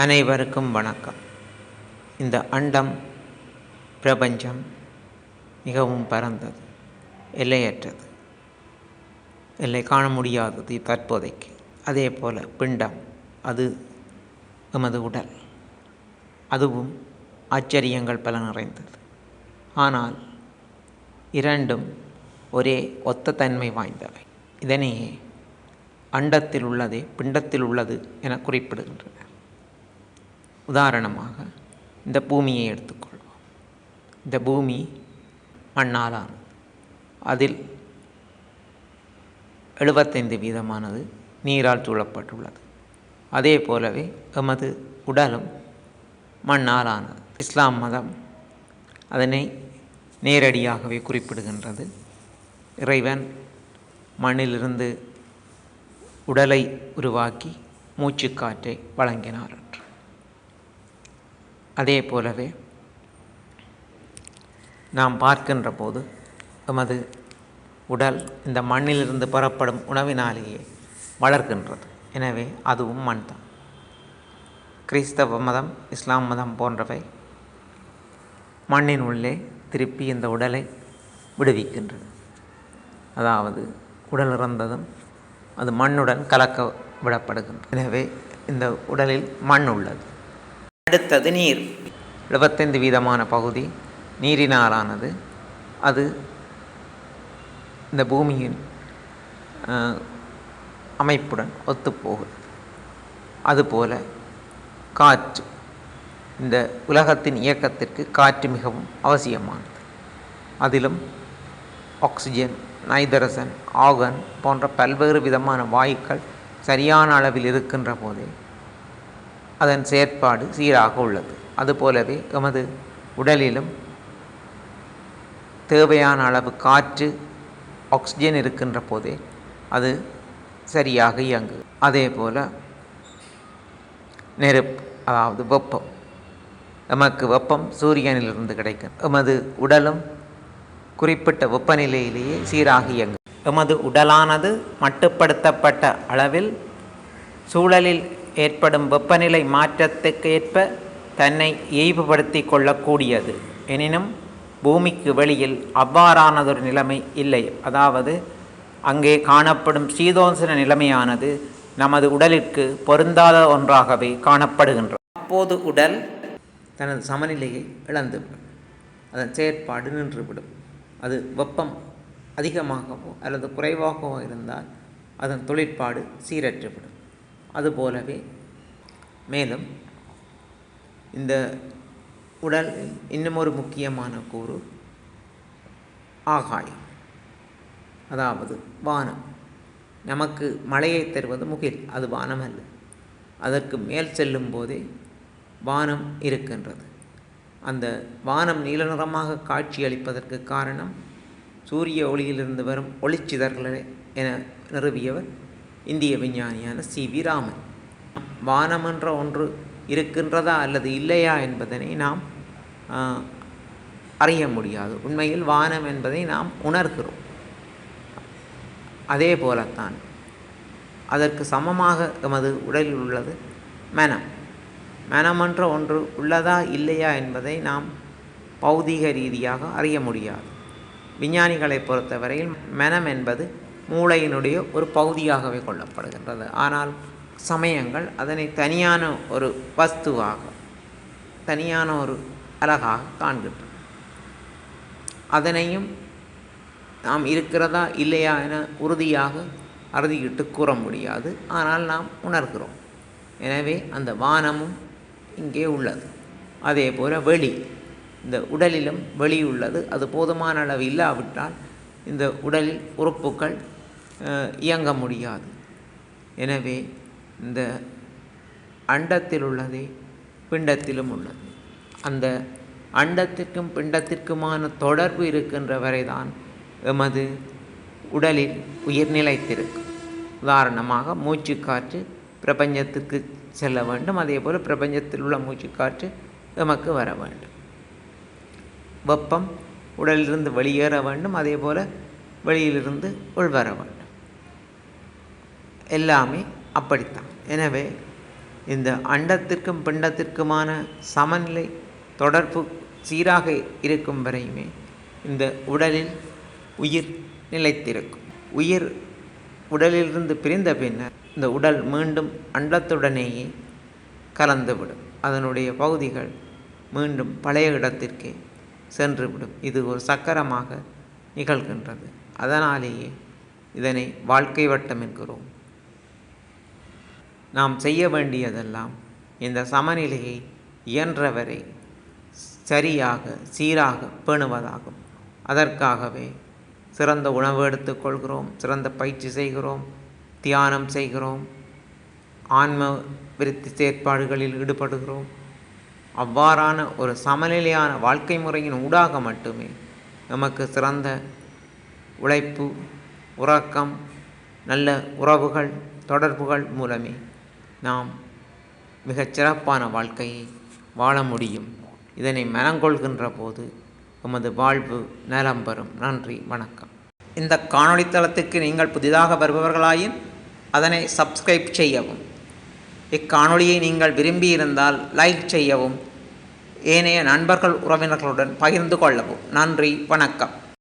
அனைவருக்கும் வணக்கம். இந்த அண்டம் பிரபஞ்சம் மிகவும் பரந்தது எல்லையற்றது. எல்லை காண முடியாதது தற்போதைக்கு. அதே போல் பிண்டம் அது எமது உடல். அதுவும் ஆச்சரியங்கள் பல நிறைந்தது. ஆனால் இரண்டும் ஒரே ஒத்த தன்மை வாய்ந்தவை. இதனையே அண்டத்தில் உள்ளதே பிண்டத்தில் உள்ளது என குறிப்பிடுகின்றன. உதாரணமாக இந்த பூமியை எடுத்துக்கொள்வோம். இந்த பூமி மண்ணாலானது. அதில் எழுபத்தைந்து வீதமானது நீரால் சூழப்பட்டுள்ளது. அதே போலவே எமது உடலும் மண்ணாலானது. இஸ்லாம் மதம் அதனை நேரடியாகவே குறிப்பிடுகின்றது. இறைவன் மண்ணிலிருந்து உடலை உருவாக்கி மூச்சுக்காற்றை வழங்கினார் என்று. அதே போலவே நாம் பார்க்கின்ற போது எமது உடல் இந்த மண்ணிலிருந்து பெறப்படும் உணவினாலேயே வளர்கின்றது எனவே அதுவும் மண் தான் கிறிஸ்தவ மதம் இஸ்லாம் மதம் போன்றவை மண்ணின் உள்ளே திருப்பி இந்த உடலை விடுவிக்கின்றது அதாவது உடல் இறந்ததும் அது மண்ணுடன் கலக்க விடப்படுகின்றது. எனவே இந்த உடலில் மண் உள்ளது. அடுத்தது நீர். எழுபத்தைந்து வீதமான பகுதி நீரினாலானது. அது இந்த பூமியின் அமைப்புடன் ஒத்துப்போகுது. அதுபோல காற்று இந்த உலகத்தின் இயக்கத்திற்கு காற்று மிகவும் அவசியமானது. அதிலும் ஆக்சிஜன் நைதரசன் ஆகன் போன்ற பல்வேறு விதமான வாயுக்கள் சரியான அளவில் இருக்கின்ற போதே அதன் செயற்பாடு சீராக உள்ளது. அதுபோலவே எமது உடலிலும் தேவையான அளவு காற்று ஆக்சிஜன் இருக்கின்ற போதே அது சரியாக இயங்கு அதே போல் நெருப்பு அதாவது வெப்பம். எமக்கு வெப்பம் சூரியனிலிருந்து கிடைக்கும். எமது உடலும் குறிப்பிட்ட வெப்பநிலையிலேயே சீராக இயங்கும் எமது உடலானது மட்டுப்படுத்தப்பட்ட அளவில் சூழலில் ஏற்படும் வெப்பநிலை மாற்றத்துக்கு ஏற்ப தன்னை இயல்புபடுத்தி கொள்ளக்கூடியது. எனினும் பூமிக்கு வெளியில் அவ்வாறானதொரு நிலைமை இல்லை. அதாவது அங்கே காணப்படும் சீதோசன நிலைமையானது நமது உடலிற்கு பொருந்தாத ஒன்றாகவே காணப்படுகின்றது அப்போது உடல் தனது சமநிலையை இழந்துவிடும் அதன் செயற்பாடு நின்றுவிடும் அது வெப்பம் அதிகமாகவோ அல்லது குறைவாகவோ இருந்தால் அதன் தொழிற்பாடு சீரற்றுவிடும் அதுபோலவே மேலும் இந்த உடல் இன்னும் ஒரு முக்கியமான கூறு ஆகாயம். அதாவது வானம். நமக்கு மழையை தருவது முகில் அது வானம் அல்ல. அதற்கு மேல் செல்லும் போதே வானம் இருக்கின்றது. அந்த வானம் நீல நிறமாக காட்சியளிப்பதற்கு காரணம் சூரிய ஒளியிலிருந்து வரும் ஒளிச்சிதறல்களை என நிறுவியவர் இந்திய விஞ்ஞானியான சி. வி. ராமன். வானம் என்ற ஒன்று இருக்கின்றதா அல்லது இல்லையா என்பதனை நாம் அறிய முடியாது. உண்மையில் வானம் என்பதை நாம் உணர்கிறோம். அதே போலத்தான் அதற்கு சமமாக எமது உடலில் உள்ளது மனம். மனமன்ற ஒன்று உள்ளதா இல்லையா என்பதை நாம் பௌதீக ரீதியாக அறிய முடியாது. விஞ்ஞானிகளை பொறுத்தவரையில் மனம் என்பது மூளையினுடைய ஒரு பகுதியாகவே கொள்ளப்படுகின்றது. ஆனால் சமயங்கள் அதனை தனியான ஒரு வஸ்துவாக தனியான ஒரு அழகாக காண்கின்றன. அதனையும் நாம் இருக்கிறதா இல்லையா என உறுதியாக அறுதியிட்டு கூற முடியாது. ஆனால் நாம் உணர்கிறோம். எனவே அந்த வானமும் இங்கே உள்ளது. அதே போல் வெளி இந்த உடலிலும் வெளி உள்ளது. அது போதுமான அளவு இல்லாவிட்டால் இந்த உடலில் உறுப்புகள் இயங்க முடியாது. எனவே இந்த அண்டத்தில் உள்ளதே பிண்டத்திலும் உள்ளது. அந்த அண்டத்திற்கும் பிண்டத்திற்குமான தொடர்பு இருக்கின்ற வரைதான் எமது உடலில் உயிர் நிலைத்திருக்கும். உதாரணமாக மூச்சுக்காற்று பிரபஞ்சத்துக்கு செல்ல வேண்டும். அதே போல் பிரபஞ்சத்தில் உள்ள மூச்சுக்காற்று எமக்கு வர வேண்டும். வெப்பம் உடலிலிருந்து வெளியேற வேண்டும். அதே போல் வெளியிலிருந்து உள்வர வேண்டும். எல்லாமே அப்படித்தான். எனவே இந்த அண்டத்திற்கும் பிண்டத்திற்குமான சமநிலை தொடர்பு சீராக இருக்கும் வரையுமே இந்த உடலில் உயிர் நிலைத்திருக்கும். உயிர் உடலிலிருந்து பிரிந்த பின்னர் இந்த உடல் மீண்டும் அண்டத்துடனேயே கலந்துவிடும். அதனுடைய பகுதிகள் மீண்டும் பழைய இடத்திற்கே சென்றுவிடும். இது ஒரு சக்கரமாக நிகழ்கின்றது. அதனாலேயே இதனை வாழ்க்கை வட்டம் என்கிறோம். நாம் செய்ய வேண்டியதெல்லாம் இந்த சமநிலையை இயன்றவரை சரியாக சீராக பேணுவதாகும். அதற்காகவே சிறந்த உணவு எடுத்துக்கொள்கிறோம் சிறந்த பயிற்சி செய்கிறோம் தியானம் செய்கிறோம் ஆன்ம விருத்தி செயற்பாடுகளில் ஈடுபடுகிறோம். அவ்வாறான ஒரு சமநிலையான வாழ்க்கை முறையின் ஊடாக மட்டுமே நமக்கு சிறந்த உழைப்பு உறக்கம் நல்ல உறவுகள் தொடர்புகள் மூலமே நாம் மிகச் சிறப்பான வாழ்க்கையை வாழ முடியும். இதனை மனங்கொள்கின்ற போது உமது வாழ்வு நலம் பெறும். நன்றி வணக்கம். இந்த காணொளி தளத்துக்கு நீங்கள் புதிதாக வருபவர்களாயின் அதனை சப்ஸ்கிரைப் செய்யவும். இக்காணொளியை நீங்கள் விரும்பியிருந்தால் லைக் செய்யவும். ஏனைய நண்பர்கள் உறவினர்களுடன் பகிர்ந்து கொள்ளவும். நன்றி வணக்கம்.